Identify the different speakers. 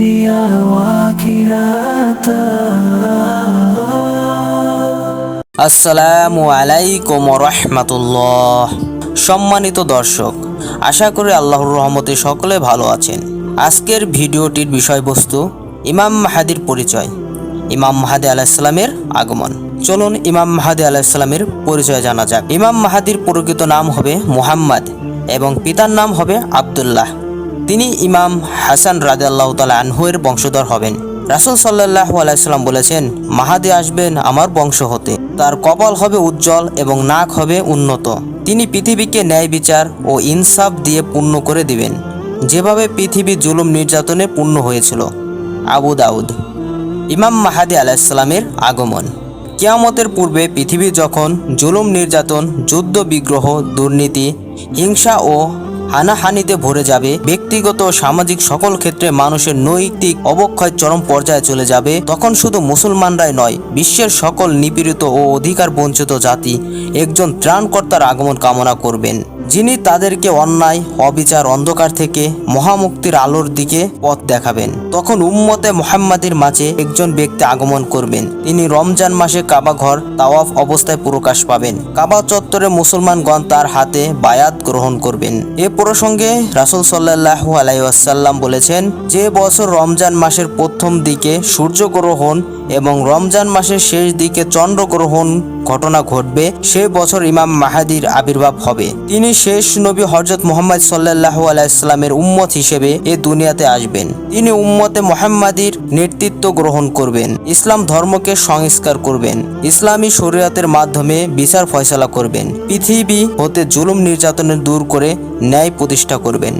Speaker 1: الدنيا وآخرتها
Speaker 2: আসসালামু আলাইকুম রহমাতুল্লাহ সম্মানিত দর্শক আশা করি আল্লাহর রহমতে সকলে ভালো আছেন আজকের ভিডিওটির বিষয়বস্তু ইমাম মাহাদির পরিচয় ইমাম মাহাদি আলাইসালামের আগমন চলুন ইমাম মাহাদি আলাইসালামের পরিচয় জানা যাক ইমাম মাহাদির প্রকৃত নাম হবে মুহাম্মদ এবং পিতার নাম হবে আবদুল্লাহ তিনি ইমাম হাসান রাদিয়াল্লাহ তালা আনহুয়ের বংশধর হবেন। রাসুল সাল্লাহ আলাইসাল্লাম বলেছেন, মাহাদি আসবেন আমার বংশ হতে। তার কপাল হবে উজ্জ্বল এবং নাক হবে উন্নত। তিনি পৃথিবীকে ন্যায় বিচার ও ইনসাফ দিয়ে পূর্ণ করে দিবেন। যেভাবে পৃথিবী জুলুম নির্যাতনে পূর্ণ হয়েছিল। আবু দাউদ, ইমাম মাহাদি আলাইসাল্লামের আগমন। কিয়ামতের পূর্বে পৃথিবী যখন জুলুম, নির্যাতন, যুদ্ধ, বিগ্রহ, দুর্নীতি, হিংসা ও হানাহানিতে ভরে যাবে। ব্যক্তিগত ও সামাজিক সকল ক্ষেত্রে মানুষের নৈতিক অবক্ষয় চরম পর্যায়ে চলে যাবে। তখন শুধু মুসলমানরাই নয়, বিশ্বের সকল নিপীড়িত ও অধিকার বঞ্চিত জাতি একজন ত্রাণকর্তার আগমন কামনা করবেন। যিনি তাদেরকে অন্যায়, অবিচার, অন্ধকার থেকে মহামুক্তির আলোর দিকে পথ দেখাবেন। তখন উম্মতে মোহাম্মদের মাঝে একজন ব্যক্তি আগমন করবেন। তিনি রমজান মাসে কাবা ঘর তাওয়াফ অবস্থায় প্রকাশ পাবেন। কাবা চত্বরে মুসলমানগণ তার হাতে বায়াত গ্রহণ করবেন। এ প্রসঙ্গে রাসুল সাল্লাহ আলাইসাল্লাম বলেছেন যে বছর রমজান মাসের প্রথম দিকে সূর্যগ্রহণ এবং রমজান মাসের শেষ দিকে চন্দ্রগ্রহণ ঘটনা ঘটবে, সে বছর ইমাম মাহাদির আবির্ভাব হবে। তিনি শেষ নবী হজরত মোহাম্মদ সাল্লাহ আলাইস্লামের উম্মত হিসেবে এ দুনিয়াতে আসবেন। তিনি উম্মতে মোহাম্মদির নেতৃত্ব গ্রহণ করবেন, ইসলাম ধর্মকে সংস্কার করবেন, ইসলামী শরীয়তের মাধ্যমে বিচার ফয়সলা করবেন, পৃথিবী হতে জুলুম নির্যাতনের দূর করে ন্যায় প্রতিষ্ঠা করবেন।